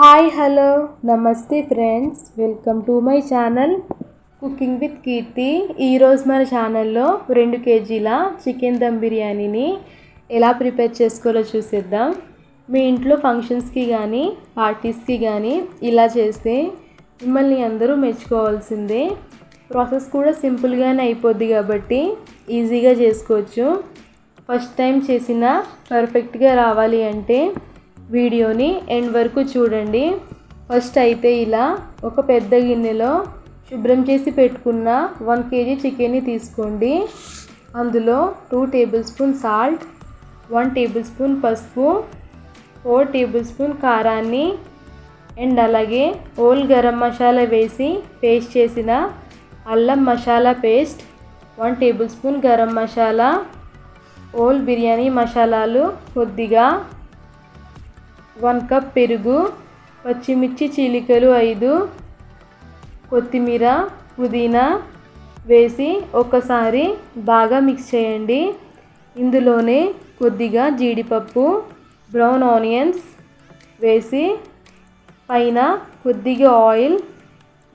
Hi hello. నమస్తే friends. Welcome to my channel cooking with Keerthi. ఈరోజు మన ఛానల్లో రెండు కేజీల చికెన్ దమ్ బిర్యానీని ఎలా ప్రిపేర్ చేసుకోవాలో చూసేద్దాం. మీ ఇంట్లో ఫంక్షన్స్కి కానీ పార్టీస్కి కానీ ఇలా చేస్తే మిమ్మల్ని అందరూ మెచ్చుకోవాల్సిందే. ప్రాసెస్ కూడా సింపుల్గానే అయిపోద్ది కాబట్టి ఈజీగా చేసుకోవచ్చు. ఫస్ట్ టైం చేసిన పర్ఫెక్ట్గా రావాలి అంటే వీడియోని ఎండ్ వరకు చూడండి. ఫస్ట్ అయితే ఇలా ఒక పెద్ద గిన్నెలో శుభ్రం చేసి పెట్టుకున్న వన్ కేజీ చికెన్ని తీసుకోండి. అందులో two tablespoon salt one tablespoon పసుపు ఫోర్ టేబుల్ స్పూన్ కారాన్ని అండ్ అలాగే ఓల్ గరం మసాలా వేసి పేస్ట్ చేసిన అల్లం masala paste one tablespoon garam masala whole biryani మసాలాలు కొద్దిగా వన్ కప్ పెరుగు పచ్చిమిర్చి చీలికలు ఐదు కొత్తిమీర పుదీనా వేసి ఒకసారి బాగా మిక్స్ చేయండి. ఇందులోనే కొద్దిగా జీడిపప్పు బ్రౌన్ ఆనియన్స్ వేసి పైన కొద్దిగా ఆయిల్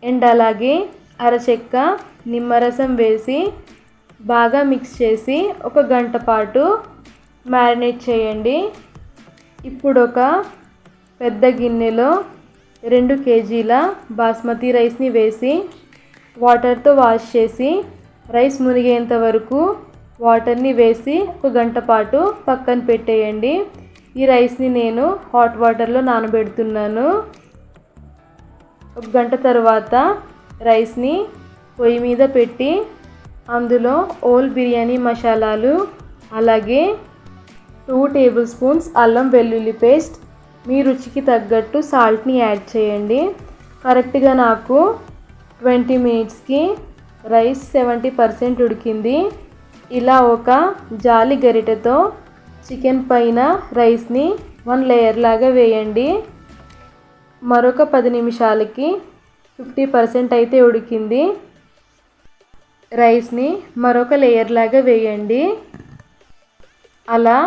అండ్ అలాగే అరచెక్క నిమ్మరసం వేసి బాగా మిక్స్ చేసి ఒక గంట పాటు మ్యారినేట్ చేయండి. ఇప్పుడు ఒక పెద్ద గిన్నెలో రెండు కేజీల బాస్మతి రైస్ని వేసి వాటర్తో వాష్ చేసి రైస్ మునిగేంత వరకు వాటర్ని వేసి ఒక గంట పాటు పక్కన పెట్టేయండి. ఈ రైస్ని నేను హాట్ వాటర్లో నానబెడుతున్నాను. ఒక గంట తర్వాత రైస్ని పొయ్యి మీద పెట్టి అందులో ఓల్ బిర్యానీ మసాలాలు అలాగే టూ టేబుల్ స్పూన్స్ అల్లం వెల్లుల్లి పేస్ట్. మీ రుచికి తగ్గట్టు సాల్ట్ని యాడ్ చేయండి. కరెక్ట్గా నాకు ట్వంటీ మినిట్స్కి రైస్ సెవెంటీ పర్సెంట్ ఉడికింది. ఇలా ఒక జాలి గరిటెతో చికెన్ పైన రైస్ని వన్ లేయర్ లాగా వేయండి. మరొక పది నిమిషాలకి ఫిఫ్టీ పర్సెంట్ అయితే ఉడికింది. రైస్ని మరొక లేయర్ లాగా వేయండి. అలా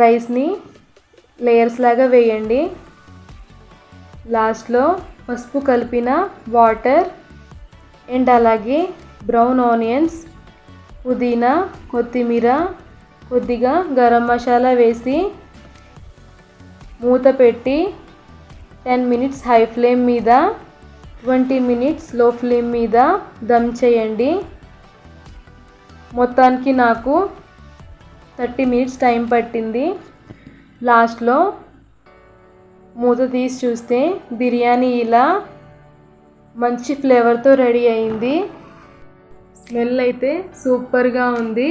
రైస్ని లేయర్స్ లాగా వేయండి. లాస్ట్లో పసుపు కలిపిన వాటర్ అండ్ అలాగే బ్రౌన్ ఆనియన్స్ పుదీనా కొత్తిమీర కొద్దిగా గరం మసాలా వేసి మూత పెట్టి టెన్ మినిట్స్ హై ఫ్లేమ్ మీద ట్వంటీ మినిట్స్లో ఫ్లేమ్ మీద దమ్ చేయండి. మొత్తానికి నాకు థర్టీ మినిట్స్ టైం పట్టింది. లాస్ట్లో మూత తీసి చూస్తే బిర్యానీ ఇలా మంచి ఫ్లేవర్తో రెడీ అయింది. స్మెల్ అయితే సూపర్గా ఉంది.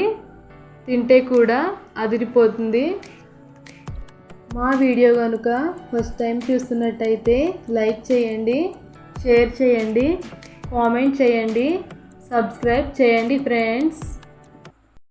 తింటే కూడా అదిరిపోతుంది. మా వీడియో కనుక ఫస్ట్ టైం చూస్తున్నట్టయితే లైక్ చేయండి షేర్ చేయండి కామెంట్ చేయండి సబ్స్క్రైబ్ చేయండి ఫ్రెండ్స్.